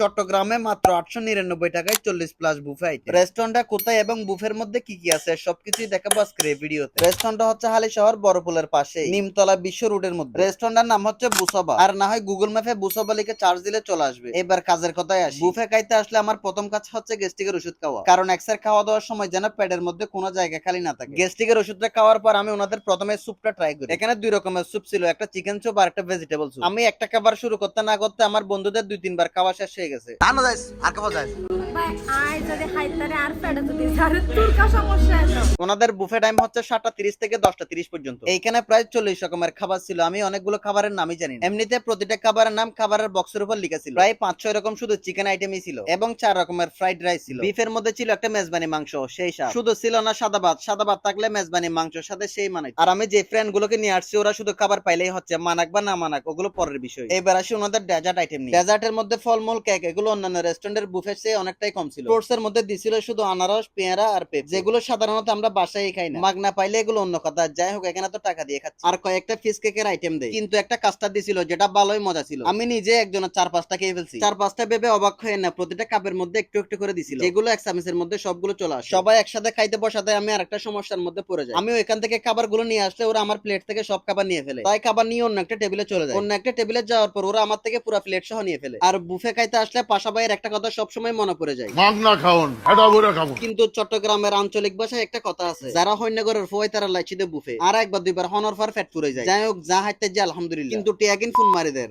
চট্টগ্রামে মাত্র আটশো নিরানব্বই টাকায় চল্লিশ প্লাস বুফে আইটেম রেস্টুরেন্টটা কোথায় এবং বুফের মধ্যে কি কি আছে সবকিছুই দেখাবো আজকের এই ভিডিওতে। রেস্টুরেন্টটা হচ্ছে হালি শহর বড়পুলের পাশে নিমতলা বিশ্ব রোডের মধ্যে। রেস্টুরেন্টের নাম হচ্ছে বুসবা। আর না হয় গুগল ম্যাপে বুসবা লিখে চার্জ দিলে চলে আসবে। এবার কাজের কথায় আসি। বুফে খাইতে আসলে আমার প্রথম কাজ হচ্ছে গেস্টিকের ওষুধ খাওয়া। কারণ এক্সের খাওয়া দাওয়ার সময় যেন পেটের মধ্যে কোনো জায়গা খালি না থাকে। গেস্টিকের ওষুধটা খাওয়ার পর আমি ওনাদের প্রথমে স্যুপটা ট্রাই করি। এখানে দুই রকমের স্যুপ ছিল একটা চিকেন স্যুপ আর একটা ভেজিটেবল স্যুপ আমি একটা খাবার শুরু করতে না করতে আমার বন্ধুদের দুই তিনবার খাওয়া শেষ হয়ে গেছে। আনো যাইস আর খাওয়া যাইস। ওনাদের বুফে টাইম হচ্ছে সাতটা তিরিশ থেকে দশটা তিরিশ পর্যন্ত। এইখানে প্রায় চল্লিশ রকমের খাবার ছিল আমি অনেকগুলো খাবারের নামই জানি এমনিতে প্রতিটা খাবারের নাম খাবারের বক্সের উপর লিখা ছিল। প্রায় পাঁচ ছয় রকম শুধু চিকেন আইটেমই ছিল এবং চার রকমের ফ্রাইড রাইস ছিল। বিফের মধ্যে ছিল একটা মেজবানি মাংস সেই স্বাদ শুধু ছিল না সাদা ভাত সাদা ভাত থাকলে মেজবানি মাংসের সাথে সেই মানে আর আমি যে ফ্রেন্ড গুলোকে নিয়ে আসছি ওরা শুধু খাবার পাইলেই হচ্ছে মানাক বা না মানাক ওগুলো পরের বিষয়। এবার আসি ওনাদের ডেজার্ট আইটেম নিয়ে। ডেজার্টের মধ্যে ফলমূল কেক এগুলো অন্যান্য রেস্টুরেন্টের বুফের চেয়ে অনেকটাই কম ছিল। ফ্রুটস এর মধ্যে দিছিল শুধু আনারস পেয়ারা আর পেপ। যেগুলো সাধারণত আমরা বাসায় খাই না। মাগনা পাইলে এগুলো অন্য কথা। যাই হোক এখানে তো টাকা দিয়ে খাচ্ছি। আর কয়েকটা ফিস কেকের আইটেম দেয় কিন্তু একটা কাস্টার দিছিল যেটা ভালোই মজা ছিল। আমি নিজে একজনের চার পাঁচটা খেয়ে ফেলছি। চার পাঁচটা ভেবে অবাক হয়ে না প্রতিটা কাপের মধ্যে একটু একটু করে দিছিল। যেগুলো এক চামিচের মধ্যে সবগুলো চলে আসে। সবাই একসাথে খাইতে বসাতে আমি আর একটা সমস্যার মধ্যে পড়ে যাই। আমি ওইখান থেকে খাবারগুলো নিয়ে আসলে ওরা আমার প্লেট থেকে সব খাবার নিয়ে ফেলে। তাই খাবার নিয়ে অন্য একটা টেবিলে চলে যায়। অন্য একটা টেবিলে যাওয়ার পর ওরা আমার থেকে পুরো প্লেট সহ নিয়ে ফেলে। আর বুফে খাইতে আসলে পাশা ভাইয়ের একটা কথা সবসময় মনে পড়ে যায়। মাগনা খাওন এটা বুড়া খাব। কিন্তু চট্টগ্রামের আঞ্চলিক ভাষায় একটা কথা আছে যারা হন্যগরের ফয় তারা লাইচিতে বুফে আর একবার দুইবার হনর ফার ফ্যাট পুরে যায়। যাই হোক যা হাইতে যায় আলহামদুলিল্লাহ। কিন্তু টিয়াগিন ফোন মারি দেয়